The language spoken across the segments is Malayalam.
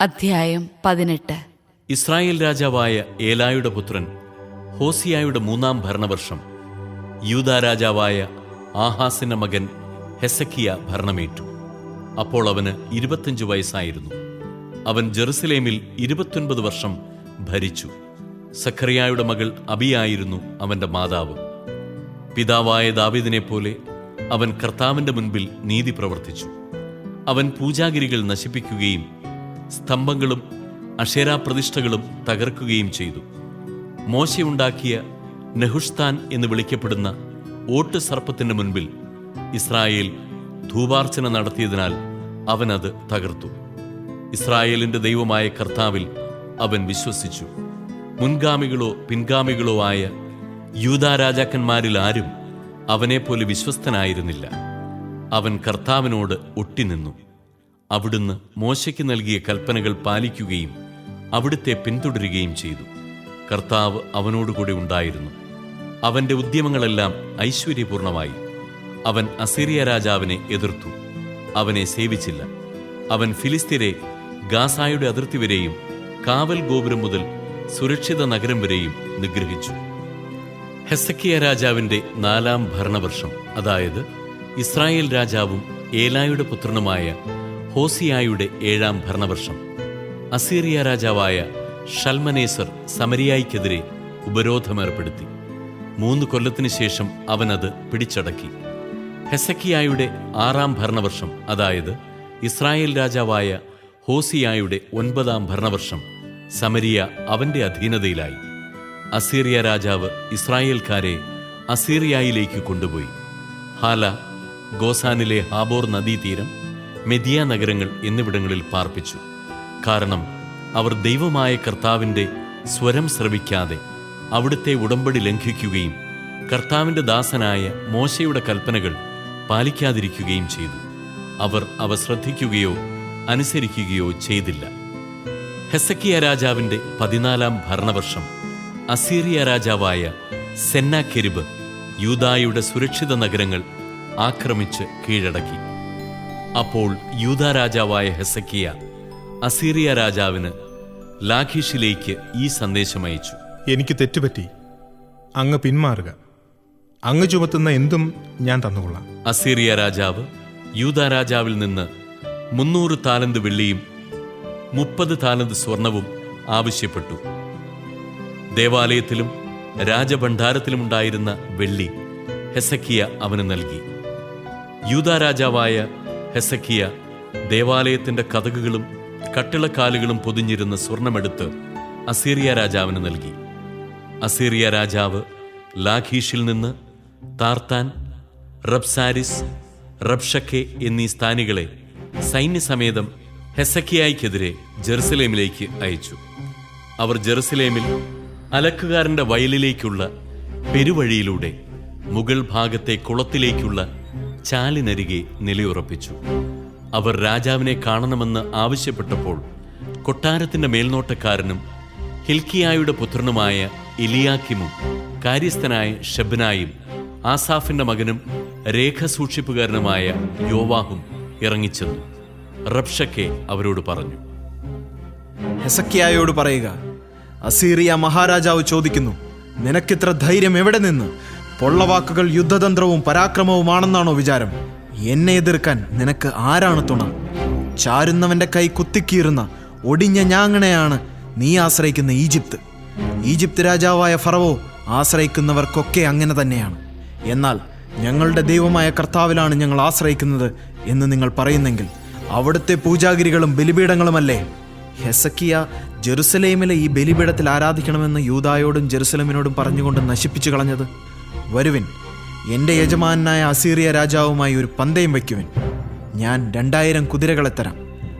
അധ്യായം പതിനെട്ട്. ഇസ്രായേൽ രാജാവായ ഏലായുടെ പുത്രൻ ഹോസിയായുടെ മൂന്നാം ഭരണവർഷം. യൂദാ രാജാവായ ആഹാസിന്റെ മകൻ ഹെസക്കിയ ഭരണമേറ്റു. അപ്പോൾ അവന് ഇരുപത്തിയഞ്ച് വയസ്സായിരുന്നു. അവൻ ജെറുസലേമിൽ ഇരുപത്തൊൻപത് വർഷം ഭരിച്ചു. സഖറിയായുടെ മകൾ അബിയായിരുന്നു അവന്റെ മാതാവ്. പിതാവായ ദാവിദിനെ പോലെ അവൻ കർത്താവിന്റെ മുൻപിൽ നീതി പ്രവർത്തിച്ചു. അവൻ പൂജാഗിരികൾ നശിപ്പിക്കുകയും സ്തംഭങ്ങളും അഷേരാ പ്രതിഷ്ഠകളും തകർക്കുകയും ചെയ്തു. മോശയുണ്ടാക്കിയ നെഹുഷ്താൻ എന്ന് വിളിക്കപ്പെടുന്ന ഓട്ട് സർപ്പത്തിന്റെ മുൻപിൽ ഇസ്രായേൽ ധൂപാർച്ചന നടത്തിയതിനാൽ അവൻ അത് തകർത്തു. ഇസ്രായേലിന്റെ ദൈവമായ കർത്താവിൽ അവൻ വിശ്വസിച്ചു. മുൻഗാമികളോ പിൻഗാമികളോ ആയ യൂദാ രാജാക്കന്മാരിൽ ആരും അവനെപ്പോലെ വിശ്വസ്തനായിരുന്നില്ല. അവൻ കർത്താവിനോട് ഒട്ടിനിന്നു അവിടുന്ന് മോശയ്ക്ക് നൽകിയ കൽപ്പനകൾ പാലിക്കുകയും അവിടുത്തെ പിന്തുടരുകയും ചെയ്തു. കർത്താവ് അവനോടുകൂടി ഉണ്ടായിരുന്നു. അവന്റെ ഉദ്യമങ്ങളെല്ലാം ഐശ്വര്യപൂർണമായി. അവൻ അസീറിയ രാജാവിനെ എതിർത്തു. അവനെ സേവിച്ചില്ല. അവൻ ഫിലിസ്തീനെ ഗാസായുടെ അതിർത്തി വരെയും കാവൽ ഗോപുരം മുതൽ സുരക്ഷിത നഗരം വരെയും നിഗ്രഹിച്ചു. ഹെസക്കിയ രാജാവിന്റെ നാലാം ഭരണവർഷം അതായത് ഇസ്രായേൽ രാജാവും ഏലായുടെ പുത്രനുമായ ഹോസിയായുടെ ഏഴാം ഭരണവർഷം. അസീറിയ രാജാവായ ഷൽമനേസർ സമരിയായിക്കെതിരെ ഉപരോധമേർപ്പെടുത്തി. മൂന്ന് കൊല്ലത്തിനു ശേഷം അവനത് പിടിച്ചടക്കി. ഹെസക്കിയായുടെ ആറാം ഭരണവർഷം അതായത് ഇസ്രായേൽ രാജാവായ ഹോസിയായുടെ ഒൻപതാം ഭരണവർഷം സമരിയ അവന്റെ അധീനതയിലായി. അസീറിയ രാജാവ് ഇസ്രായേൽക്കാരെ അസീറിയയിലേക്ക് കൊണ്ടുപോയി. ഹാല ഗോസാനിലെ ഹാബോർ നദീതീരം മെദിയ നഗരങ്ങൾ എന്നിവിടങ്ങളിൽ പാർപ്പിച്ചു. കാരണം അവർ ദൈവമായ കർത്താവിന്റെ സ്വരം ശ്രവിക്കാതെ അവിടുത്തെ ഉടമ്പടി ലംഘിക്കുകയും കർത്താവിന്റെ ദാസനായ മോശയുടെ കൽപ്പനകൾ പാലിക്കാതിരിക്കുകയും ചെയ്തു. അവർ അവ ശ്രദ്ധിക്കുകയോ അനുസരിക്കുകയോ ചെയ്തില്ല. ഹെസക്കിയ രാജാവിന്റെ പതിനാലാം ഭരണവർഷം അസീറിയ രാജാവായ സെന്നാക്കെരിബ് യൂതായുടെ സുരക്ഷിത നഗരങ്ങൾ ആക്രമിച്ച് കീഴടക്കി. അപ്പോൾ യൂദാ രാജാവായ ഹെസക്കിയ അസീറിയ രാജാവിന് ലാഖീഷിലേക്ക് ഈ സന്ദേശം അയച്ചു. എനിക്ക് തെറ്റുപറ്റി. അങ്ങ് പിന്മാറുക. അങ്ങ് ചുമത്തുന്ന എന്തും ഞാൻ തന്നുകൊള്ളാം. അസീറിയ രാജാവ് യൂദാ രാജാവിൽ നിന്ന് മുന്നൂറ് താലന്ത് വെള്ളിയും മുപ്പത് താലന്ത് സ്വർണവും ആവശ്യപ്പെട്ടു. ദേവാലയത്തിലും രാജഭണ്ഡാരത്തിലുമുണ്ടായിരുന്ന വെള്ളി ഹെസക്കിയ അവന് നൽകി. യൂദാ രാജാവായ ഹെസക്കിയ ദേവാലയത്തിന്റെ കഥകുകളും കട്ടിളക്കാലുകളും പൊതിഞ്ഞിരുന്ന സ്വർണമെടുത്ത് അസീറിയ രാജാവിന് നൽകി. അസീറിയ രാജാവ് ലാഖീഷിൽ നിന്ന് താർത്താൻ റബ്സാരിസ് റബ്ഷക്കെ എന്നീ സ്ഥാനികളെ സൈന്യസമേതം ഹെസക്കിയായ്ക്കെതിരെ ജെറുസലേമിലേക്ക് അയച്ചു. അവർ ജെറുസലേമിൽ അലക്കുകാരന്റെ വയലിലേക്കുള്ള പെരുവഴിയിലൂടെ മുഗൾ ഭാഗത്തെ കുളത്തിലേക്കുള്ള ചാലിനരികെ നിലയുറപ്പിച്ചു. അവർ രാജാവിനെ കാണണമെന്ന് ആവശ്യപ്പെട്ടപ്പോൾ കൊട്ടാരത്തിന്റെ മേൽനോട്ടക്കാരനും ഹിൽക്കിയായുടെ പുത്രനുമായ ഇലിയാക്കിമും കാര്യസ്ഥനായ ഷബ്നായും ആസാഫിന്റെ മകനും രേഖ സൂക്ഷിപ്പുകാരനുമായ യോവാഹും ഇറങ്ങിച്ചെന്നു. റബ്ഷക്കെ അവരോട് പറഞ്ഞു ഹെസക്കിയായോട് പറയുക അസീറിയ മഹാരാജാവ് ചോദിക്കുന്നു നിനക്കിത്ര ധൈര്യം എവിടെ നിന്ന്? പൊള്ളവാക്കുകൾ യുദ്ധതന്ത്രവും പരാക്രമവുമാണെന്നാണോ വിചാരം? എന്നെ എതിർക്കാൻ നിനക്ക് ആരാണ് തുണ? ചാരുന്നവന്റെ കൈ കുത്തിക്കീറുന്ന ഒടിഞ്ഞ ഞാങ്ങണയാണ് നീ ആശ്രയിക്കുന്ന ഈജിപ്ത്. ഈജിപ്ത് രാജാവായ ഫറവോ ആശ്രയിക്കുന്നവർക്കൊക്കെ അങ്ങനെ തന്നെയാണ്. എന്നാൽ ഞങ്ങളുടെ ദൈവമായ കർത്താവിലാണ് ഞങ്ങൾ ആശ്രയിക്കുന്നത് എന്ന് നിങ്ങൾ പറയുന്നെങ്കിൽ അവിടുത്തെ പൂജാഗിരികളും ബലിപീഠങ്ങളുമല്ലേ? ഹെസക്കിയ ജെറുസലേമിലെ ഈ ബലിപീഠത്തിൽ ആരാധിക്കണമെന്ന് യൂതായോടും ജെറുസലേമിനോടും പറഞ്ഞുകൊണ്ട് നശിപ്പിച്ചു കളഞ്ഞത്? വരുവിൻ. എന്റെ യജമാനായ അസീറിയ രാജാവുമായി ഒരു പന്തയം വയ്ക്കുവിൻ. ഞാൻ രണ്ടായിരം കുതിരകളെ തരാം.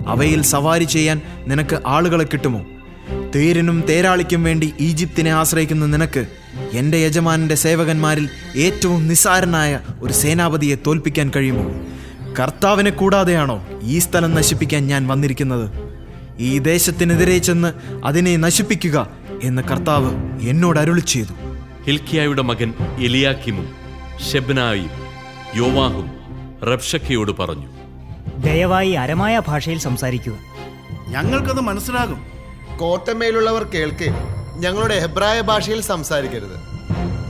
അവയിൽ സവാരി ചെയ്യാൻ നിനക്ക് ആളുകളെ കിട്ടുമോ? തേരിനും തേരാളിക്കും വേണ്ടി ഈജിപ്തിനെ ആശ്രയിക്കുന്ന നിനക്ക് എന്റെ യജമാനന്റെ സേവകന്മാരിൽ ഏറ്റവും നിസ്സാരനായ ഒരു സേനാപതിയെ തോൽപ്പിക്കാൻ കഴിയുമോ? കർത്താവിനെ കൂടാതെയാണോ ഈ സ്ഥലം നശിപ്പിക്കാൻ ഞാൻ വന്നിരിക്കുന്നത്? ഈ ദേശത്തിനെതിരെ ചെന്ന് അതിനെ നശിപ്പിക്കുക എന്ന് കർത്താവ് എന്നോട് അരുളി ചെയ്തു ഹിൽക്കിയായുടെ മകൻ എലിയാക്കിമും ഷെബ്നായും യോവാഹും റബ്ഷക്കയോട് പറഞ്ഞു ദയവായി അരമായ ഭാഷയിൽ സംസാരിക്കുക. ഞങ്ങൾക്കത് മനസ്സിലാകും. കോട്ടമേലുള്ളവർ കേൾക്കെ ഞങ്ങളുടെ ഹെബ്രായ ഭാഷയിൽ സംസാരിക്കരുത്.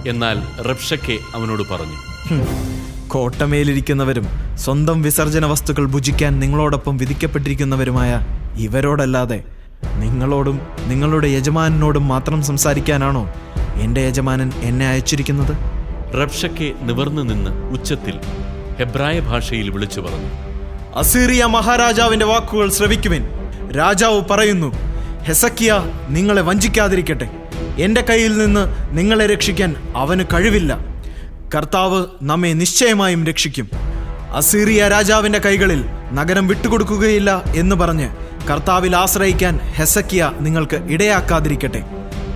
എന്നാൽ റബ്ഷക്കെ അവനോട് പറഞ്ഞു. കോട്ടമേലിരിക്കുന്നവരും സ്വന്തം വിസർജന വസ്തുക്കൾ ഭുജിക്കാൻ നിങ്ങളോടൊപ്പം വിധിക്കപ്പെട്ടിരിക്കുന്നവരുമായ ഇവരോടല്ലാതെ നിങ്ങളോടും നിങ്ങളുടെ യജമാനോടും മാത്രം സംസാരിക്കാനാണോ എന്റെ യജമാനൻ എന്നെ അയച്ചിരിക്കുന്നത്? റബ്ഷക്കെ നിവർന്നു നിന്ന് ഉച്ചത്തിൽ ഹെബ്രായ ഭാഷയിൽ വിളിച്ചു പറഞ്ഞു അസീറിയ മഹാരാജാവിന്റെ വാക്കുകൾ ശ്രവിക്കുവിൻ. രാജാവ് പറയുന്നു ഹെസക്കിയ നിങ്ങളെ വഞ്ചിക്കാതിരിക്കട്ടെ. എന്റെ കയ്യിൽ നിന്ന് നിങ്ങളെ രക്ഷിക്കാൻ അവന് കഴിവില്ല. കർത്താവ് നമ്മെ നിശ്ചയമായും രക്ഷിക്കും. അസീറിയ രാജാവിന്റെ കൈകളിൽ നഗരം വിട്ടുകൊടുക്കുകയില്ല എന്ന് പറഞ്ഞ് കർത്താവിൽ ആശ്രയിക്കാൻ ഹെസക്കിയ നിങ്ങൾക്ക് ഇടയാക്കാതിരിക്കട്ടെ.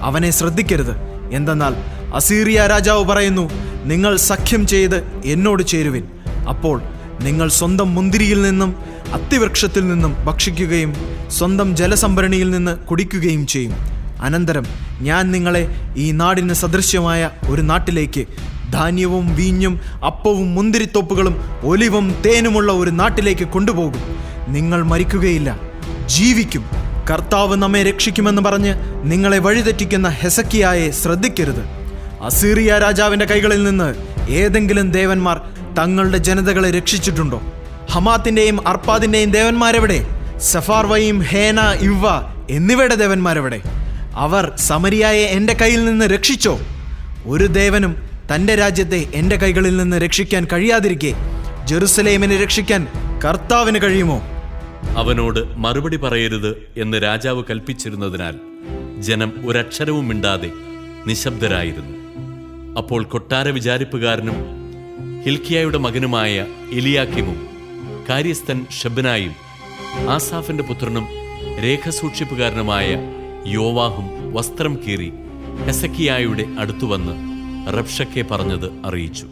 അവനെ ശ്രദ്ധിക്കരുത്. എന്തെന്നാൽ അസീറിയ രാജാവ് പറയുന്നു നിങ്ങൾ സഖ്യം ചെയ്ത് എന്നോട് ചേരുവിൻ. അപ്പോൾ നിങ്ങൾ സ്വന്തം മുന്തിരിയിൽ നിന്നും അത്തിവൃക്ഷത്തിൽ നിന്നും ഭക്ഷിക്കുകയും സ്വന്തം ജലസംഭരണിയിൽ നിന്ന് കുടിക്കുകയും ചെയ്യും. അനന്തരം ഞാൻ നിങ്ങളെ ഈ നാടിന് സദൃശ്യമായ ഒരു നാട്ടിലേക്ക് ധാന്യവും വീഞ്ഞും അപ്പവും മുന്തിരിത്തോപ്പുകളും ഒലിവും തേനുമുള്ള ഒരു നാട്ടിലേക്ക് കൊണ്ടുപോകും. നിങ്ങൾ മരിക്കുകയില്ല ജീവിക്കും. കർത്താവ് നമ്മെ രക്ഷിക്കുമെന്ന് പറഞ്ഞ് നിങ്ങളെ വഴിതെറ്റിക്കുന്ന ഹെസക്കിയായെ ശ്രദ്ധിക്കരുത്. അസീറിയ രാജാവിന്റെ കൈകളിൽ നിന്ന് ഏതെങ്കിലും ദേവന്മാർ തങ്ങളുടെ ജനതകളെ രക്ഷിച്ചിട്ടുണ്ടോ? ഹമാത്തിന്റെയും അർപ്പാദിന്റെയും ദേവന്മാരെവിടെ? സഫാർവയും ഹേന ഇവ എന്നിവയുടെ ദേവന്മാരെവിടെ? അവർ സമരിയായെ എന്റെ കയ്യിൽ നിന്ന് രക്ഷിച്ചോ? ഒരു ദേവനും തന്റെ രാജ്യത്തെ എന്റെ കൈകളിൽ നിന്ന് രക്ഷിക്കാൻ കഴിയാതിരിക്കെ ജെറുസലേമിനെ രക്ഷിക്കാൻ കർത്താവിന് കഴിയുമോ? അവനോട് മറുപടി പറയരുത് എന്ന് രാജാവ് കൽപ്പിച്ചിരുന്നതിനാൽ ജനം ഒരക്ഷരവും മിണ്ടാതെ നിശബ്ദരായിരുന്നു. അപ്പോൾ കൊട്ടാര വിചാരിപ്പുകാരനും ഹിൽക്കിയായുടെ മകനുമായ എലിയാക്കിമും കാര്യസ്ഥൻ ഷബ്നായും ആസാഫിന്റെ പുത്രനും രേഖസൂക്ഷിപ്പുകാരനുമായ യോവാഹും വസ്ത്രം കീറി ഹെസക്കിയായുടെ അടുത്തുവന്ന് റബ്ഷക്കെ പറഞ്ഞത് അറിയിച്ചു.